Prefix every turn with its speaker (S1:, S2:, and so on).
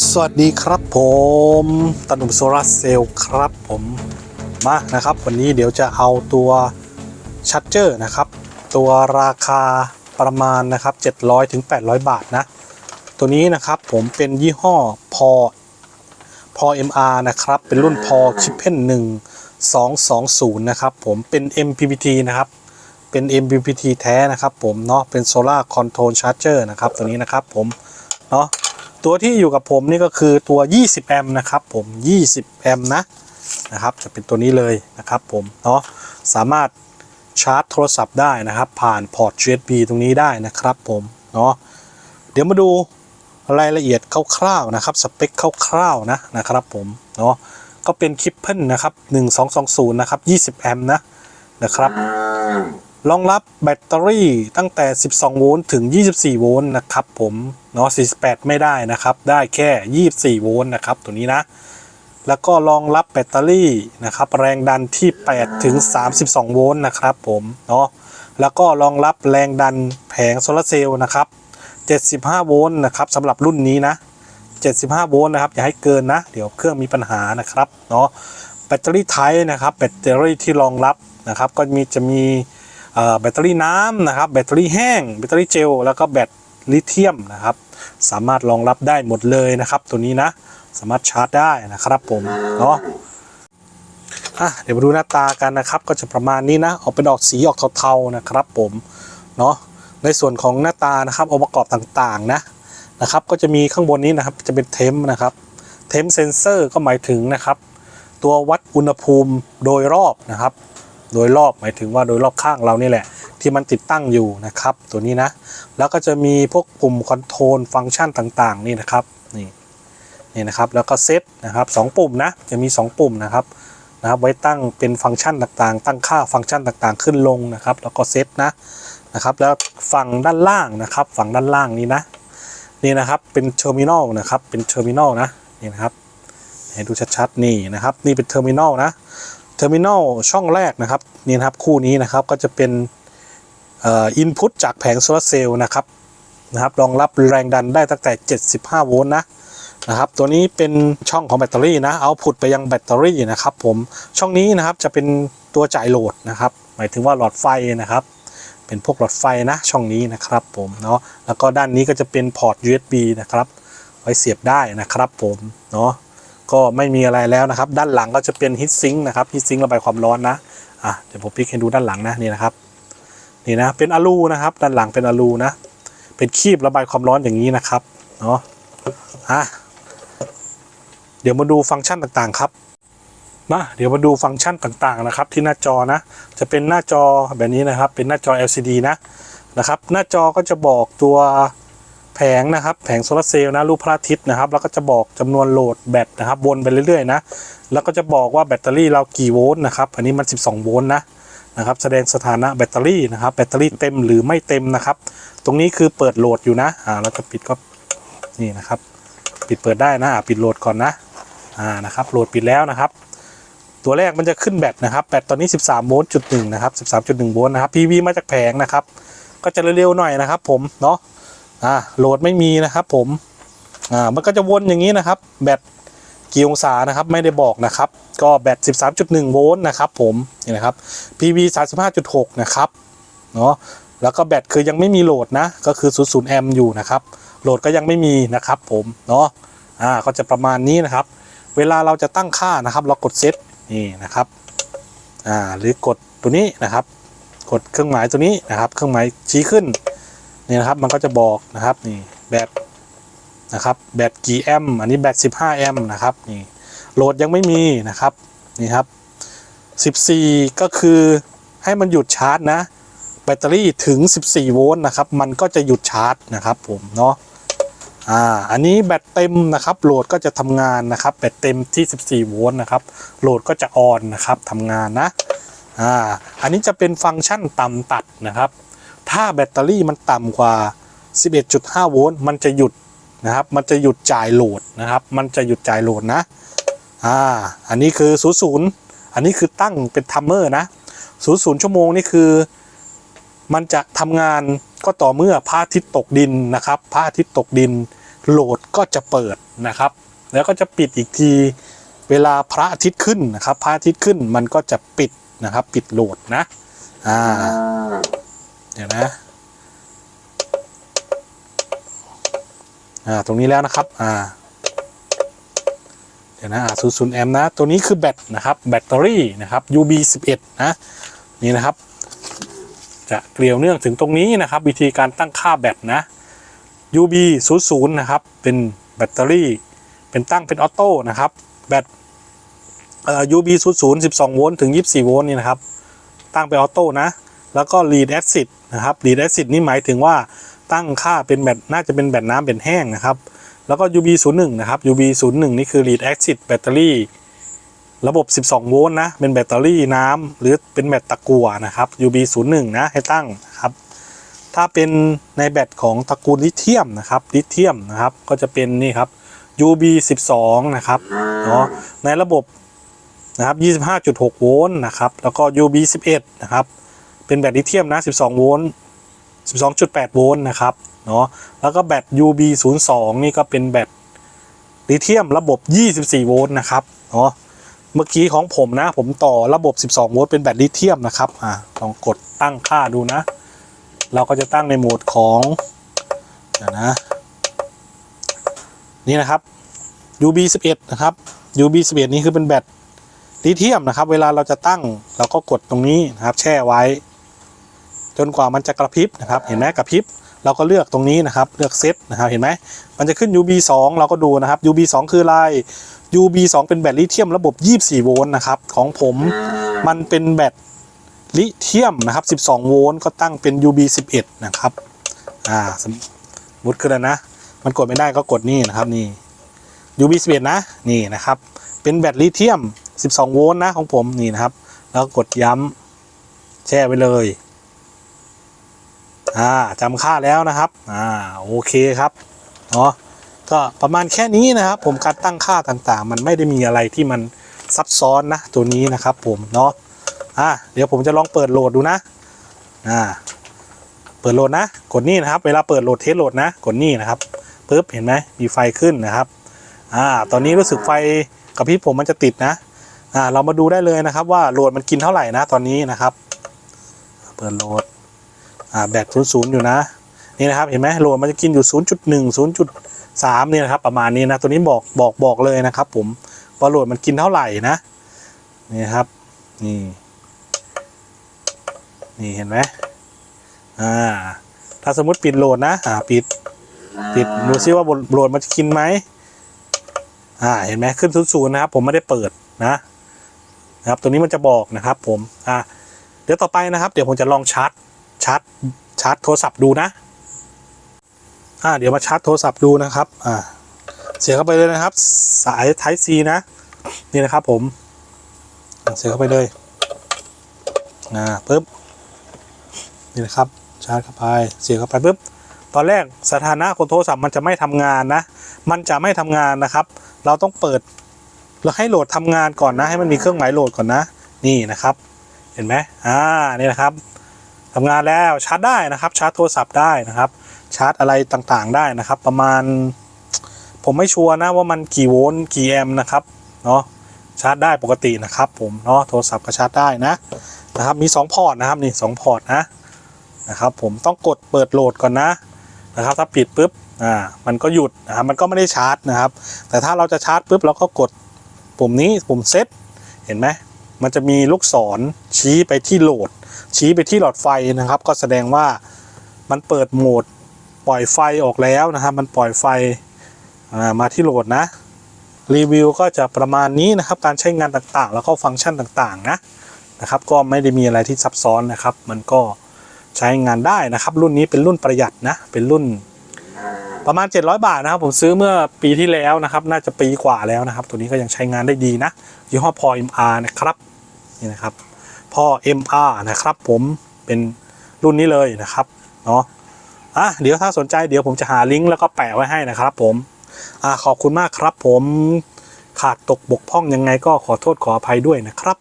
S1: สวัสดีครับผมตันหนุ่มโซลาร์เซลล์ครับผมมานะครับ วันนี้เดี๋ยวจะเอาตัวชัตเจอร์นะครับ ตัวราคาประมาณนะครับ 700ถึง800 บาทนะ ตัวนี้นะครับผมเป็นยี่ห้อพอพอ MR นะครับ เป็นรุ่นพอชิปเพน1 220 นะครับผมเป็น MPPT นะครับ เป็น MPPT แท้นะครับผมเนาะเป็น Solar Control Charger นะครับ ตัวนี้นะครับผมเนาะ ตัวที่อยู่กับผมนี่ก็คือตัว 20 แอมป์นะครับผม 20 แอมป์นะนะครับจะเป็นตัวนี้เลยนะครับผมเนาะสามารถชาร์จโทรศัพท์ได้นะครับ ผ่านพอร์ต USB ตรงนี้ได้นะครับผมเนาะเดี๋ยวมาดูรายละเอียดคร่าวๆนะครับสเปคคร่าวๆนะนะครับผมเนาะก็เป็นคลิปเพิลนะครับ 1220 นะครับ 20 แอมป์นะนะครับ รองรับแบตเตอรี่ตั้งแต่ 12 โวลต์ถึง 24 โวลต์นะครับผมเนาะ 48 ไม่ได้นะครับ ได้แค่ 24 โวลต์นะครับ ตัวนี้นะ แล้วก็รองรับแบตเตอรี่นะครับ แรงดันที่ 8 ถึง 32 โวลต์นะครับผมเนาะ แล้วก็รองรับแรงดันแผงโซลาร์เซลล์นะครับ 75 โวลต์นะครับสำหรับรุ่นนี้นะ 75 โวลต์นะครับ อย่าให้เกินนะ เดี๋ยวเครื่องมีปัญหานะครับ เนาะ แบตเตอรี่ไทป์นะครับ แบตเตอรี่ที่รองรับนะครับ ก็มีจะมี แบตเตอรี่น้ำนะครับ แบตเตอรี่แห้ง แบตเตอรี่เจล แล้วก็แบตลิเธียมนะครับ สามารถรองรับได้หมดเลยนะครับ ตัวนี้นะ สามารถชาร์จได้นะครับผมเนาะอะเดี๋ยวมาดูหน้าตากันนะครับ ก็จะประมาณนี้นะ ออกเป็นออกสีออกเทาๆนะครับผมเนาะ ในส่วนของหน้าตานะครับองค์ประกอบต่างๆนะนะครับ ก็จะมีข้างบนนี้นะครับ จะเป็นเทมนะครับ เทมเซนเซอร์ก็หมายถึงนะครับ ตัววัดอุณหภูมิโดยรอบนะครับ โดยรอบหมายถึงว่าโดยรอบข้างเรานี่แหละ ที่มันติดตั้งอยู่นะครับ ตัวนี้นะ แล้วก็จะมีพวกปุ่มคอนโทรลฟังก์ชันต่างๆ นี่นะครับนี่นี่นะครับแล้วก็เซตนะครับสองปุ่มนะจะมี 2 ปุ่มนะครับนะครับไว้ตั้งเป็นฟังก์ชันต่างๆ ตั้งค่าฟังก์ชันต่างๆ ขึ้นลงนะครับ แล้วก็เซตนะนะครับ แล้วฝั่งด้านล่างนะครับ ฝั่งด้านล่างนี้นะนี่นะครับเป็นเทอร์มินอลนะครับเป็นเทอร์มินอลนะนี่นะครับให้ดูชัดๆนี่นะครับ นี่เป็นเทอร์มินอลนะ อร์มินอลช่องแรกนะครับนี่นะครับคู่นี้นะครับก็จะเป็นอินพุตจากแผงโซลาร์เซลล์นะครับนะครับรองรับแรงดันได้ตั้งแต่ 75 โวลต์นะนะครับตัวนี้เป็นช่องของแบตเตอรี่นะเอาพุตไปยังแบตเตอรี่นะครับผมช่องนี้นะครับจะเป็นตัวจ่ายโหลดนะครับหมายถึงว่าหลอดไฟนะครับเป็นพวกหลอดไฟนะช่องนี้นะครับผมเนาะแล้วก็ด้านนี้ก็จะเป็นพอร์ต USB นะครับไว้เสียบได้นะครับผมเนาะ ก็ไม่มีอะไรแล้วนะครับ ด้านหลังก็จะเป็นฮิตซิงค์นะครับฮิตซิงค์ระบายความร้อนนะอะเดี๋ยวผมพลิกให้ดูด้านหลังนะนี่นะครับนี่นะเป็นอะลูนะครับด้านหลังเป็นอะลูนะ เป็นคีบระบายความร้อนอย่างนี้นะครับเนาะอะเดี๋ยวมาดูฟังก์ชันต่างๆครับมาเดี๋ยวมาดูฟังก์ชันต่างๆนะครับ ที่หน้าจอนะ จะเป็นหน้าจอแบบนี้นะครับ เป็นหน้าจอ LCD นะนะครับ หน้าจอก็จะบอกตัว แผงนะครับแผงโซลาร์เซลล์นะรูปพระอาทิตย์นะครับ แล้วก็จะบอกจำนวนโหลดแบตนะครับวนไปเรื่อยๆนะแล้วก็จะบอกว่าแบตเตอรี่เรากี่โวลต์นะครับอันนี้มัน 12 โวลต์นะนะครับแสดงสถานะแบตเตอรี่นะครับแบตเตอรี่เต็มหรือไม่เต็มนะครับ ตรงนี้คือเปิดโหลดอยู่นะอ่าเราจะปิดก็นี่นะครับ ปิดเปิดได้นะปิดโหลดก่อนนะอ่านะครับโหลดปิดแล้วนะครับ ตัวแรกมันจะขึ้นแบตนะครับแบตตอนนี้ 13 โวลต์จุดหนึ่งนะครับ 13.1 โวลต์นะครับ PV มาจากแผงนะครับ ก็จะเร็วๆหน่อยนะครับ ผมเนาะ อ่าโหลดไม่มีนะครับผมอ่ามันก็จะวนอย่างนี้นะครับ แบตกี่องศานะครับไม่ได้บอกนะครับ ก็แบต 13.1 โวลต์นะครับผมนี่นะครับ PV 35.6 นะครับเนาะแล้วก็แบตคือยังไม่มีโหลดนะก็คือ 00 แอมป์อยู่นะครับ โหลดก็ยังไม่มีนะครับผมเนาะอ่าก็จะประมาณนี้นะครับ เวลาเราจะตั้งค่านะครับเรากดเซตนี่นะครับอ่าหรือกดตัวนี้นะครับ กดเครื่องหมายตัวนี้นะครับ เครื่องหมายชี้ขึ้น นี่นะครับมันก็จะบอกนะครับนี่แบตนะครับแบตกี่แอมป์อันนี้แบต15 แอมป์นะครับนี่โหลดยังไม่มีนะครับนี่ครับ 14 ก็คือให้มันหยุดชาร์จนะ แบตเตอรี่ถึง 14 โวลต์นะครับ มันก็จะหยุดชาร์จนะครับผมเนาะอ่าอันนี้แบตเต็มนะครับโหลดก็จะทำงานนะครับ แบตเต็มที่ 14 โวลต์นะครับโหลดก็จะออนนะครับทำงานนะอ่าอันนี้จะเป็นฟังก์ชันต่ำตัดนะครับ ถ้าแบตเตอรี่มันต่ำกว่า 11.5 โวลต์มันจะหยุดนะครับ มันจะหยุดจ่ายโหลดนะครับ มันจะหยุดจ่ายโหลดนะ อ่า อันนี้คือ 00 อันนี้คือตั้งเป็นทัมเมอร์นะ 00 ชั่วโมงนี่คือ มันจะทำงานก็ต่อเมื่อพระอาทิตย์ตกดินนะครับพระอาทิตย์ตกดิน โหลดก็จะเปิดนะครับ แล้วก็จะปิดอีกทีเวลาพระอาทิตย์ขึ้นนะครับ พระอาทิตย์ขึ้นมันก็จะปิดนะครับ ปิดโหลดนะ อ่า เดี๋ยวนะอ่าตรงนี้แล้วนะครับอ่าเดี๋ยวนะอ่า00แอมป์นะ ตัวนี้คือแบตนะครับแบตเตอรี่นะครับ UB 11นะนี่นะครับ จะเกลียวเนื่องถึงตรงนี้นะครับ วิธีการตั้งค่าแบตนะ UB 00นะครับเป็นแบตเตอรี่ เป็นตั้งเป็นออโต้นะครับแบตเอ่อ UB 00 12โวลต์ถึง 24โวลต์นี่นะครับ ตั้งเป็นออโต้นะ แล้วก็ lead acid นะครับ lead acid นี่หมายถึงว่าตั้งค่าเป็นแบตน่าจะเป็นแบตน้ำเป็นแห้งนะครับ แล้วก็ UB 01นะครับ UB 01นี่คือ lead acid แบตเตอรี่ระบบ 12 โวลต์นะ เป็นแบตเตอรี่น้ำหรือเป็นแบตตะกั่วนะครับ UB 01นะให้ตั้งครับ ถ้าเป็นในแบตของตระกูลลิเธียมนะครับลิเธียมนะครับก็จะเป็นนี่ครับ UB 12นะครับเนาะในระบบนะครับ25.6 โวลต์นะครับ แล้วก็ UB 11นะครับ เป็นแบตลิเธียมนะ 12 โวลต์ 12.8 โวลต์นะครับ เนาะแล้วก็แบต UB 02นี่ก็เป็นแบตลิเธียมระบบ 24 โวลต์นะครับ เนาะเมื่อกี้ของผมนะ ผมต่อระบบ 12 โวลต์เป็นแบตลิเธียมนะครับ อ่าลองกดตั้งค่าดูนะ เราก็จะตั้งในโหมดของเดี๋ยวนะ นี่นะครับ UB 11นะครับ UB 11นี่คือเป็นแบตลิเธียมนะครับ เวลาเราจะตั้งเราก็กดตรงนี้นะครับ แช่ไว้ จนกว่ามันจะกระพริบนะครับ เห็นไหมกระพริบเราก็เลือกตรงนี้นะครับ เลือกเซตนะครับ เห็นไหม มันจะขึ้น UB 2เราก็ดูนะครับ UB 2คืออะไร UB 2เป็นแบตลิเธียมระบบ 24 โวลต์นะครับ ของผมมันเป็นแบตลิเธียมนะครับ 12 โวลต์ก็ตั้งเป็น UB 11 นะครับ อ่า สมมุติขึ้นแล้วนะ มันกดไม่ได้ก็กดนี่นะครับนี่ UB 11นะ นี่นะครับ เป็นแบตลิเธียม 12 โวลต์นะของผม นี่นะครับ แล้วกดย้ำแช่ไว้เลย อ่าจำค่าแล้วนะครับอ่าโอเคครับเนาะก็ประมาณแค่นี้นะครับ ผมการตั้งค่าต่างๆ มันไม่ได้มีอะไรที่มันซับซ้อนนะตัวนี้นะครับ ผมเนาะอ่าเดี๋ยวผมจะลองเปิดโหลดดูนะอ่าเปิดโหลดนะ กดนี่นะครับ เวลาเปิดโหลดเทสโหลดนะ กดนี่นะครับปึ๊บเห็นไหมมีไฟขึ้นนะครับอ่าตอนนี้รู้สึกไฟกระพริบผมมันจะติดนะอ่าเรามาดูได้เลยนะครับว่าโหลดมันกินเท่าไหร่นะตอนนี้นะครับ เปิดโหลด แบตศูนย์ศูนย์อยู่นะ นี่นะครับเห็นไหมโหลดมันจะกินอยู่ 0.1 0.3เนี่ยนะครับประมาณนี้นะตัวนี้บอกบอกบอกเลยนะครับ ผมว่าโหลดมันกินเท่าไหร่นะนี่ครับนี่นี่เห็นไหมอ่าถ้าสมมติปิดโหลดนะอ่าปิดปิดดูซิว่าโหลดมันจะกินไหมอ่าเห็นไหมขึ้นศูนย์นะครับ ผมไม่ได้เปิดนะนะครับตัวนี้มันจะบอกนะครับ ผมอ่าเดี๋ยวต่อไปนะครับ เดี๋ยวผมจะลองชาร์จ ชาร์จชาร์จโทรศัพท์ดูนะอ่าเดี๋ยวมาชาร์จโทรศัพท์ดูนะครับอ่าเสียบเข้าไปเลยนะครับ สาย Type C นะ นี่นะครับผมเสียบเข้าไปเลยอ่าปึ๊บนี่นะครับชาร์จเข้าไปเสียบเข้าไปปึ๊บตอนแรกสถานะของโทรศัพท์มันจะไม่ทำงานนะ มันจะไม่ทำงานนะครับ เราต้องเปิดแล้วให้โหลดทำงานก่อนนะ ให้มันมีเครื่องหมายโหลดก่อนนะ นี่นะครับ เห็นไหมอ่านี่นะครับ ทำงานแล้วชาร์จได้นะครับ ชาร์จโทรศัพท์ได้นะครับ ชาร์จอะไรต่างๆได้นะครับ ประมาณ ผมไม่ชัวร์นะว่ามันกี่โวลต์กี่แอมป์นะครับเนาะชาร์จได้ปกตินะครับ ผมเนาะโทรศัพท์ก็ชาร์จได้นะนะครับ มี 2 พอร์ตนะครับนี่สองพอร์ตนะนะครับ ผมต้องกดเปิดโหลดก่อนนะนะครับ ถ้าปิดปุ๊บอ่ามันก็หยุดนะครับมันก็ไม่ได้ชาร์จนะครับ แต่ถ้าเราจะชาร์จปุ๊บเราก็กดปุ่มนี้ปุ่มเซตเห็นไหมมันจะมีลูกศรชี้ไปที่โหลด ชี้ไปที่หลอดไฟนะครับ ก็แสดงว่ามันเปิดโหมดปล่อยไฟออกแล้วนะครับ มันปล่อยไฟมาที่โหลดนะรีวิวก็จะประมาณนี้นะครับ การใช้งานต่างๆ แล้วก็ฟังก์ชันต่างๆนะนะครับ ก็ไม่ได้มีอะไรที่ซับซ้อนนะครับ มันก็ใช้งานได้นะครับ รุ่นนี้เป็นรุ่นประหยัดนะเป็นรุ่นประมาณ 700 บาทนะครับ ผมซื้อเมื่อปีที่แล้วนะครับ น่าจะปีกว่าแล้วนะครับ ตัวนี้ก็ยังใช้งานได้ดีนะยี่ห้อพอ MR นะครับนี่นะครับ พ่อ MR นะครับ ผมเป็นรุ่นนี้เลยนะครับเนาะอะเดี๋ยวถ้าสนใจเดี๋ยวผมจะหาลิงก์แล้วก็แปะไว้ให้นะครับผมอะขอบคุณมากครับผมขาดตกบกพร่องยังไงก็ขอโทษขออภัยด้วยนะครับ